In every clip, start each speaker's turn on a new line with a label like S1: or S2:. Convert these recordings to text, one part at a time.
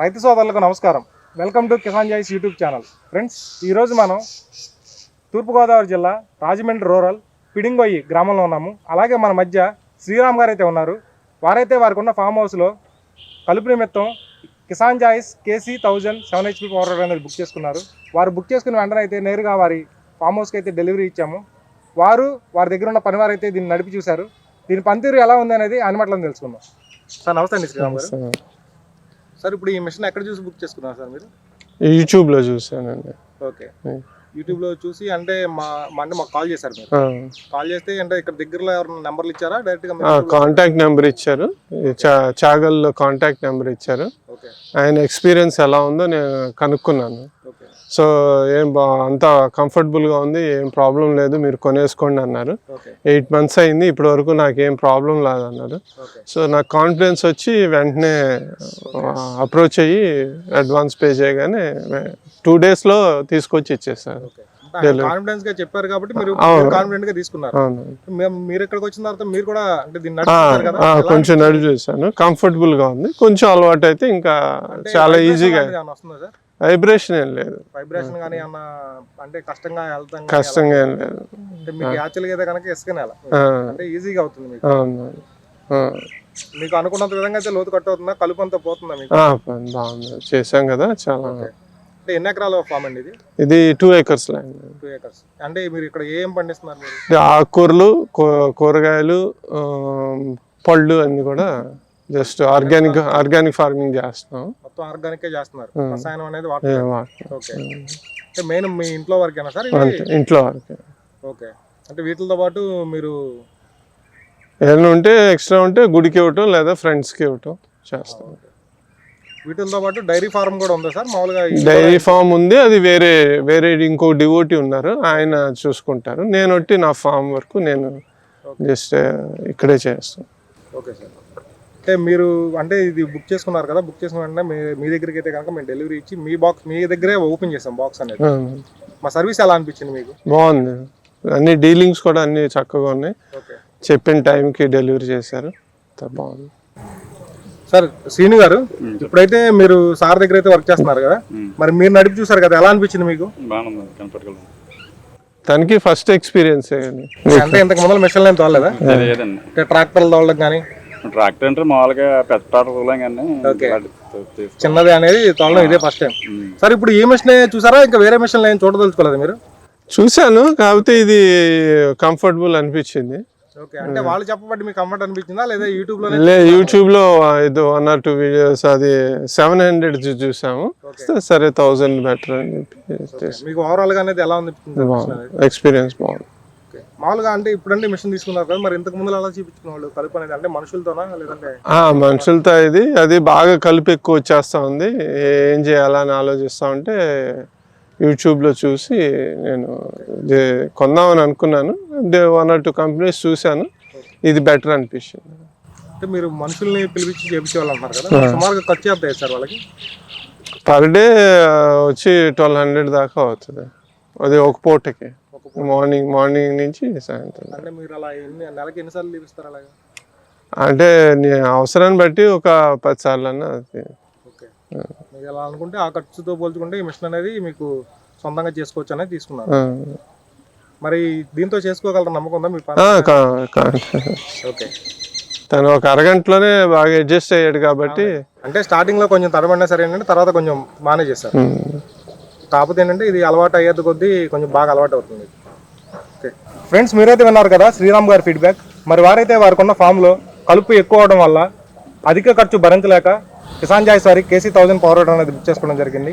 S1: రైతు సోదరులకు నమస్కారం. Welcome to Kisan joys YouTube channel. Friends ఈరోజు మనం తూర్పుగోదావరి జిల్లా రాజమండ్రి రూరల్ పిడింగొయ్యి గ్రామంలో ఉన్నాము. అలాగే మన మధ్య శ్రీరామ్ గారు అయితే ఉన్నారు. వారైతే వారికి ఉన్న ఫామ్ హౌస్లో కలుపు నిమిత్తం Kisan joys KC thousand seven HP power అనేది బుక్ చేసుకున్నారు. వారు బుక్ చేసుకున్న వెంటనే అయితే నేరుగా వారి ఫామ్ హౌస్కి అయితే డెలివరీ ఇచ్చాము. వారు వారి దగ్గర ఉన్న పనివారు అయితే దీన్ని నడిపి చూశారు. దీని పనితీరు ఎలా ఉంది అనేది అనిమట్లను తెలుసుకుందాం. సార్ నమస్తే అండి శ్రీరామ్ గారు. సార్ ఇప్పుడు ఈ మిషన్ ఎక్కడ చూసి బుక్ చేసుకున్నారు సార్ మీరు?
S2: యూట్యూబ్లో చూసానండి
S1: ఓకే.
S2: Hmm.
S1: యూట్యూబ్లో చూసి అంటే మా అంటే మాకు కాల్ చేశారు మీరు. కాల్ చేస్తే అంటే ఇక్కడ దగ్గరలో ఎవరైనా నెంబర్లు ఇచ్చారా? డైరెక్ట్గా
S2: ఆ, కాంటాక్ట్ నెంబర్ ఇచ్చారు. ఈ చా- చాగల్లో కాంటాక్ట్ నెంబర్ ఇచ్చారు. ఆయన ఎక్స్పీరియన్స్ ఎలా ఉందో నేను కనుక్కున్నాను. సో ఏం బా అంతా కంఫర్టబుల్గా ఉంది ఏం ప్రాబ్లం లేదు మీరు కొనేసుకోండి అన్నారు. ఎయిట్ మంత్స్ అయింది ఇప్పటి వరకు నాకు ఏం ప్రాబ్లం లేదన్నారు. సో నాకు కాన్ఫిడెన్స్ వచ్చి వెంటనే అప్రోచ్ అయ్యి అడ్వాన్స్ పే చేయగానే టూ డేస్లో తీసుకొచ్చి ఇచ్చేసారు.
S1: ఓకే. కాన్ఫిడెన్స్గా చెప్పారు కాబట్టి మీరు. కాన్ఫిడెంట్గా తీసుకున్నారు. మీరు ఇక్కడికి వచ్చిన తర్వాత మీరు కూడా అంటే దీన్ని
S2: కొంచెం నడిచి చూసాను కంఫర్టబుల్గా ఉంది. కొంచెం అలవాటు అయితే ఇంకా చాలా ఈజీగా వైబ్రేషన్ ఏం లేదు.
S1: వైబ్రేషన్ కానీ అన్న అంటే కష్టంగా వెళ్తాం
S2: కష్టంగా ఏం లేదు?
S1: అంటే మీకు యాక్చువల్గా అయితే కనుక ఇసుక నేల
S2: ఆ,
S1: అంటే ఈజీగా అవుతుంది మీకు. మీకు అనుకున్నంత విధంగా అయితే లోతు కట్ అవుతుందా కలుపు అంతా పోతుందా మీకు?
S2: బాగుంది. చేసాం కదా చాలా.
S1: అంటే ఎన్ని ఎకరాల ఫామ్ అండి ఇది?
S2: ఇది two acres land.
S1: Two acres అంటే మీరు ఇక్కడ ఏం పండిస్తున్నారు మీరు?
S2: ఆకుకూరలు కూరగాయలు పళ్ళు అన్ని కూడా జస్ట్ ఆర్గానిక్ ఆర్గానిక్ ఫార్మింగ్ చేస్తున్నాం.
S1: మొత్తం ఆర్గానిక్ చేస్తున్నారు. రసాయనం అనేది. ఓకే. అంటే మెయిన్ మీ ఇంట్లో వరకేనా సార్
S2: ఇంట్లో వరకు.
S1: ఓకే. అంటే వీటితో పాటు మీరు
S2: ఏమైనా ఉంటే ఎక్స్ట్రా ఉంటే గుడికి ఇవ్వటం లేదా ఫ్రెండ్స్కి ఇవ్వటం చేస్తాం.
S1: వీటితో పాటు డైరీ ఫార్మ్ కూడా ఉందా సార్? మామూలుగా
S2: డైరీ ఫామ్ ఉంది. అది వేరే వేరే ఇంకో డివోటీ ఉన్నారు. ఆయన చూసుకుంటారు. నేను నా ఫామ్ వరకు నేను జస్ట్ ఇక్కడే చేస్తాను
S1: ఓకే సార్. అంటే మీరు అంటే ఇది బుక్ చేసుకున్నారు కదా బుక్ చేసుకున్న వెంటనే మీ మీ దగ్గరికి అయితే కనుక మేము డెలివరీ ఇచ్చి మీ బాక్స్ మీ దగ్గరే ఓపెన్ చేసాం బాక్స్ అనేది. మా సర్వీస్ ఎలా అనిపించింది మీకు?
S2: బాగుంది. అన్ని డీలింగ్స్ కూడా అన్ని చక్కగా ఉన్నాయి.
S1: ఓకే.
S2: చెప్పిన టైంకి డెలివరీ చేశారు. బాగుంది.
S1: సార్ శ్రీను గారు ఇప్పుడైతే మీరు సార్ దగ్గర అయితే వర్క్ చేస్తున్నారు కదా మరి మీరు నడిపి చూసారు కదా ఎలా అనిపించింది మీకు?
S2: తనకి ఫస్ట్ ఎక్స్పీరియన్స్
S1: అంటే ఇంతకు ముందర మిషన్ ఏం తోలేదా ట్రాక్టర్లు తోలడం కానీ
S3: ట్రాక్టర్ అంటే మామూలుగా పెద్ద ట్రాక్టర్ కానీ
S1: ఓకే. చిన్నది అనేది తోలడం ఇదే ఫస్ట్ టైం. సార్ ఇప్పుడు ఈ మిషన్ చూసారా? ఇంకా వేరే మిషన్ ఏం చూడదలుచుకోలేదు మీరు?
S2: చూశాను కాకపోతే ఇది కంఫర్టబుల్ అనిపించింది.
S1: ఓకే అంటే వాళ్ళు చెప్పబట్టి మీకు కంఫర్ట్ అనిపించిందా? లేదా యూట్యూబ్లోనే
S2: లే యూట్యూబ్లో ఇది వన్ ఆర్ టూ వీడియోస్ అది సెవెన్ హండ్రెడ్ చూసాము. సరే థౌజండ్ బెటర్ అని చెప్పి
S1: మీకు ఓవరాల్గా అనేది ఎలా ఉంది
S2: ఎక్స్పీరియన్స్ బాగుంది.
S1: మామూలుగా అంటే ఇప్పుడంటే మిషన్ తీసుకున్నారు కదా మరి ఇంతకు ముందు అలా చూపించుకున్న వాళ్ళు కలుపు అనేది అంటే మనుషులతోనా లేదంటే?
S2: మనుషులతో ఇది. అది బాగా కలిపి ఎక్కువ వచ్చేస్తా ఉంది. ఏం చేయాలని ఆలోచిస్తా ఉంటే యూట్యూబ్లో చూసి నేను కొందామని అనుకున్నాను. వన్ ఆర్ టూ కంపెనీస్ చూశాను. ఇది బెటర్ అనిపించింది.
S1: అంటే మీరు మనుషుల్ని పిలిపించి చేపించే వాళ్ళు అంటారు కదా సుమారుగా ఖర్చు ఎంత సార్ వాళ్ళకి?
S2: పర్ డే వచ్చి ట్వెల్వ్ హండ్రెడ్ దాకా అవుతుంది. అది ఒక పూటకి. మార్నింగ్ మార్నింగ్ నుంచి సాయంత్రం
S1: అంటే మీరు అలా ఎన్ని నెలకి ఎన్నిసార్లు తీపిస్తారు అలాగా?
S2: అంటే అవసరాన్ని బట్టి ఒక పది సార్లు అన్న
S1: ఓకే మీకు అలా అనుకుంటే ఆ ఖర్చుతో పోల్చుకుంటే ఈ మిషన్ అనేది మీకు సొంతంగా చేసుకోవచ్చు అనేది తీసుకున్నారు.
S2: ఆ,
S1: మరి దీంతో చేసుకోగలరు నమ్మకం ఉందా మీ ఓకే.
S2: తను ఒక అరగంటలోనే బాగా అడ్జస్ట్ అయ్యాడు కాబట్టి
S1: అంటే స్టార్టింగ్లో కొంచెం తడబడినా సరే ఏంటంటే తర్వాత కొంచెం బాగానే చేస్తారు కాకపోతే ఏంటంటే ఇది అలవాటు అయ్యేది కొద్దీ కొంచెం బాగా అలవాటు అవుతుంది. ఓకే. ఫ్రెండ్స్ మీరైతే విన్నారు కదా శ్రీరామ్ గారి ఫీడ్బ్యాక్ మరి వారైతే వారికి ఉన్న ఫామ్లో కలుపు ఎక్కువ అవడం వల్ల అధిక ఖర్చు భరించలేక Kisan joy sorry KC thousand power అనేది బుక్ చేసుకోవడం జరిగింది.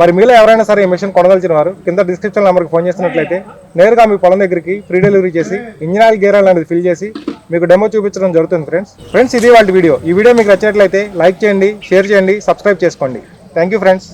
S1: మరి మీలో ఎవరైనా సరే ఈ మిషన్ కొనదలిచిన వారు కింద డిస్క్రిప్షన్ నెంబర్కి ఫోన్ చేసినట్లయితే నేరుగా మీ పొలం దగ్గరికి ఫ్రీ డెలివరీ చేసి ఇంజిన్ ఆయిల్ గేర్ ఆయిల్ అనేది ఫిల్ చేసి మీకు డెమో చూపించడం జరుగుతుంది ఫ్రెండ్స్ ఫ్రెండ్స్ ఇది వాళ్ళ వీడియో ఈ వీడియో మీకు నచ్చినట్లయితే లైక్ చేయండి షేర్ చేయండి సబ్స్క్రైబ్ చేసుకోండి. Thank you friends